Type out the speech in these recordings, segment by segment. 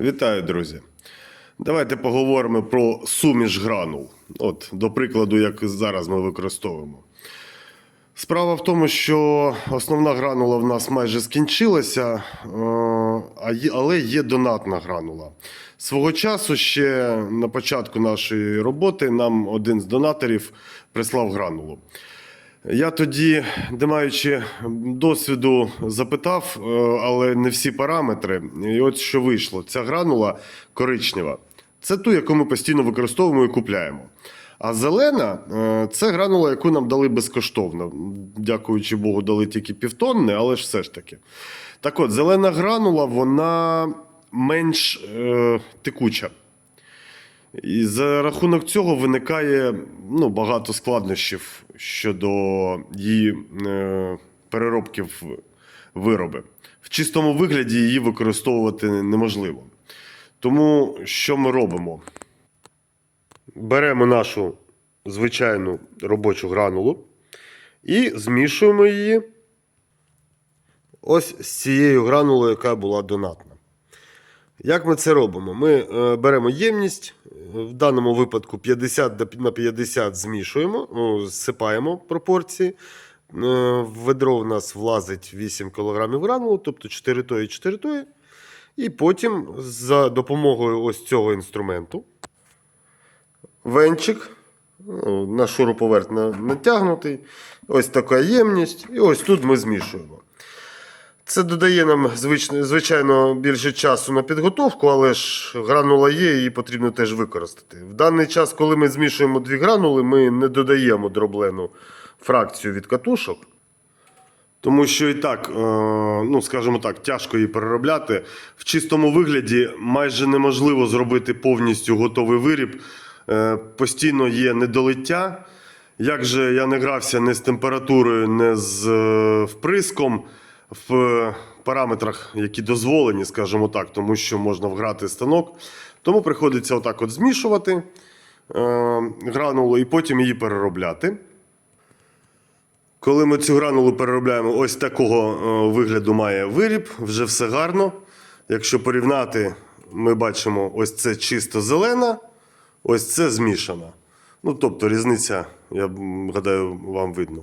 Вітаю, друзі. Давайте поговоримо про суміш гранул. От, до прикладу, як зараз ми використовуємо. Справа в тому, що основна гранула в нас майже скінчилася, е, але є донатна гранула. Свого часу ще на початку нашої роботи нам один з донаторів прислав гранулу. Я тоді, не маючи досвіду, запитав, е, але не всі параметри. І от що вийшло: ця гранула коричнева. Це ту, яку ми постійно використовуємо і купляємо. А зелена е, це гранула, яку нам дали безкоштовно. Дякуючи Богу, дали тільки півтонни, але ж все ж таки. Так от, зелена гранула, вона менш е, текуча. І за рахунок цього виникає ну, багато складнощів щодо її е, переробки в вироби. В чистому вигляді її використовувати неможливо. Тому що ми робимо? Беремо нашу звичайну робочу гранулу і змішуємо її ось з цією гранулою, яка була донатна. Як ми це робимо? Ми е, беремо ємність, е, в даному випадку 50 на 50 змішуємо, зсипаємо пропорції. Е, В ведро в нас влазить 8 кг гранулу, тобто 4 тої, 4 тої. І потім за допомогою ось цього інструменту венчик на шуруповерт натягнутий. Ось така ємність. І ось тут ми змішуємо. Це додає нам звичайно більше часу на підготовку, але ж гранула є, її потрібно теж використати. В даний час, коли ми змішуємо дві гранули, ми не додаємо дроблену фракцію від катушок. Тому що і так, е, ну скажімо так, тяжко її переробляти. В чистому вигляді майже неможливо зробити повністю готовий виріб. Е, Постійно є недолиття. Як же я не грався не з температурою, не з е, вприском в параметрах, які дозволені, скажімо так, тому що можна вграти станок. Тому приходиться отак от змішувати е, гранулу і потім її переробляти. Коли ми цю гранулу переробляємо, ось такого е, вигляду має виріб, вже все гарно. Якщо порівняти, ми бачимо, ось це чисто зелена, ось це змішана. Ну, тобто різниця, я гадаю, вам видно.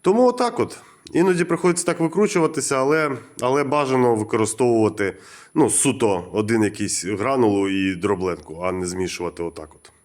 Тому отак от. Іноді приходиться так викручуватися, але, але бажано використовувати ну, суто один якийсь гранулу і дробленку, а не змішувати отак от.